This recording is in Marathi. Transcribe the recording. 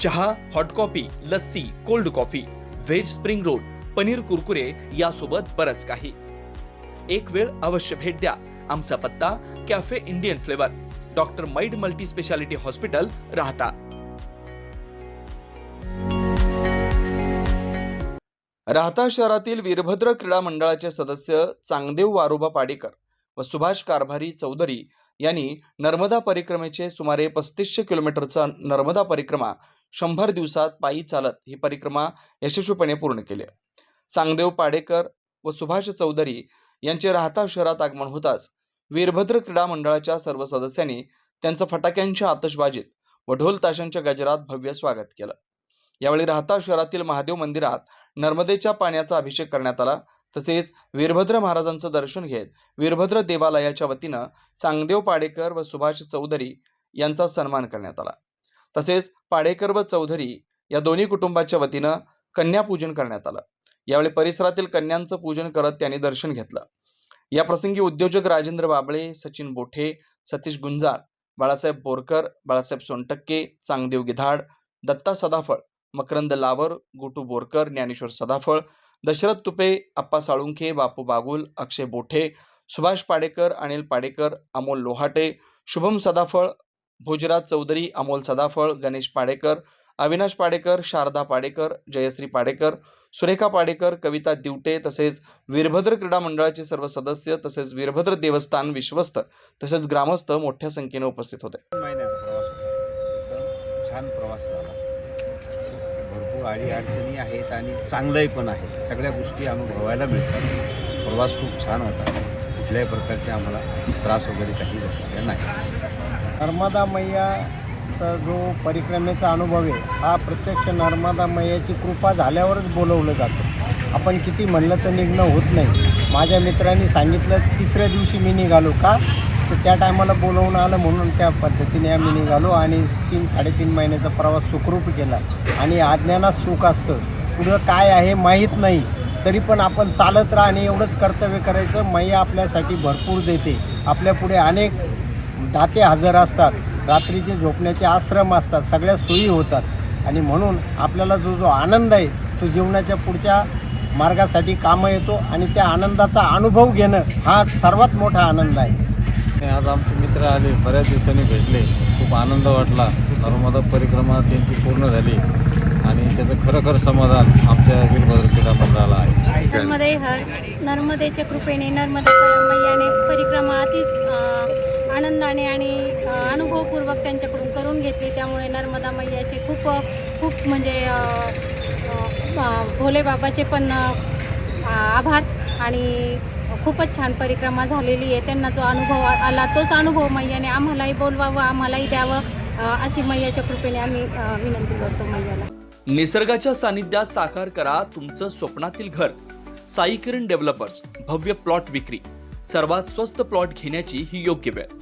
चहा hot coffee lassi cold coffee veg spring roll paneer kurkure यासोबत बरंच काही. एक वेळ अवश्य भेट द्या. आमचा पत्ता कॅफे इंडियन फ्लेवर डॉक्टर मैड मल्टी स्पेशालिटी हॉस्पिटल राहता. राहता शहरातील वीरभद्र क्रीडा मंडळाचे सदस्य चांगदेव वारोबा पाडेकर व सुभाष कारभारी चौधरी यांनी नर्मदा परिक्रमेचे सुमारे पस्तीसशे किलोमीटरचा नर्मदा परिक्रमा शंभर दिवसात पायी चालत ही परिक्रमा यशस्वीपणे पूर्ण केली. सांगदेव पाडेकर व सुभाष चौधरी यांचे राहता शहरात आगमन होताच वीरभद्र क्रीडा मंडळाच्या सर्व सदस्यांनी त्यांचं फटाक्यांच्या आतषबाजीत व ढोल ताशांच्या गजरात भव्य स्वागत केलं. यावेळी राहता शहरातील महादेव मंदिरात नर्मदेच्या पाण्याचा अभिषेक करण्यात आला. तसेच वीरभद्र महाराजांचं दर्शन घेत वीरभद्र देवालयाच्या वतीनं चांगदेव पाडेकर व सुभाष चौधरी यांचा सन्मान करण्यात आला. तसेच पाडेकर व चौधरी या दोन्ही कुटुंबाच्या वतीनं कन्यापूजन करण्यात आलं. यावेळी परिसरातील कन्यांचं पूजन करत त्यांनी दर्शन घेतलं. या प्रसंगी उद्योजक राजेंद्र बाबळे सचिन बोठे सतीश गुंजाळ बाळासाहेब बोरकर बाळासाहेब सोनटक्के चांगदेव गिधाड दत्ता सदाफळ मकरंद लावर गोटू बोरकर ज्ञानेश्वर सदाफळ दशरथ तुपे अप्पा साळुंखे बापू बागुल अक्षय बोठे सुभाष पाडेकर अनिल पाडेकर अमोल लोहाटे शुभम सदाफळ भोजराज चौधरी अमोल सदाफळ गणेश पाडेकर अविनाश पाडेकर शारदा पाडेकर जयश्री पाडेकर सुरेखा पाडेकर कविता दिवटे तसेच वीरभद्र क्रीडा मंडळाचे सर्व सदस्य तसेच वीरभद्र देवस्थान विश्वस्त तसेच ग्रामस्थ मोठ्या संख्येने उपस्थित होते. प्रवास छान प्रवास झाला. भरपूर अडी अडचणी आहेत आणि चांगलंही पण आहे. सगळ्या गोष्टी अनुभवायला मिळतात. प्रवास खूप छान होता. कुठल्याही प्रकारचे आम्हाला त्रास वगैरे काही झालेला नाही. नर्मदा मैयाचा जो परिक्रमेचा अनुभव आहे हा प्रत्यक्ष नर्मदा मैयाची कृपा झाल्यावरच बोलवलं जातं. आपण किती म्हणलं तर निघणं होत नाही. माझ्या मित्रांनी सांगितलं तिसऱ्या दिवशी मी निघालो का? तर त्या टायमाला बोलवून आलं म्हणून त्या पद्धतीने आम्ही निघालो आणि तीन साडेतीन महिन्याचा प्रवास सुखरूप केला. आणि आज्ञानात सुख असतं. पुढं काय आहे माहीत नाही. तरी पण आपण चालत राहा आणि एवढंच कर्तव्य करायचं. मैया आपल्यासाठी भरपूर देते. आपल्या पुढे अनेक दाते हजर असतात रात्रीचे झोपण्याचे आश्रम असतात सगळ्या सोयी होतात. आणि म्हणून आपल्याला जो जो आनंद आहे तो जीवनाच्या पुढच्या मार्गासाठी कामं येतो आणि त्या आनंदाचा अनुभव घेणं हा सर्वात मोठा आनंद आहे. आज आमचे मित्र आले बऱ्याच दिवसांनी भेटले. खूप आनंद वाटला. नर्मदा परिक्रमा त्यांची पूर्ण झाली. आणि त्याचं खरोखर समाधान आमच्या वीरभद्र क्रीडा मंडळाला आहे. नर्मदे हर नर्मदेच्या कृपेने नर्मदा मैयाने परिक्रमा अतिच आनंदाने आणि अनुभवपूर्वक त्यांच्याकडून करून घेतली. त्यामुळे नर्मदा मैयाचे खूप खूप म्हणजे भोले बाबाचे पण आभार आणि खूपच छान परिक्रमा झालेली आहे. त्यांना जो अनुभव आला तोच अनुभव मैयाने आम्हालाही बोलवावं आम्हालाही द्यावं अशी मैयाच्या कृपेने आम्ही विनंती करतो मैयाला. निसर्गाच्या सानिध्यात साकार करा तुमचं स्वप्नातील घर. साई किरण डेव्हलपर्स भव्य प्लॉट विक्री. सर्वात स्वस्त प्लॉट घेण्याची ही योग्य वेळ.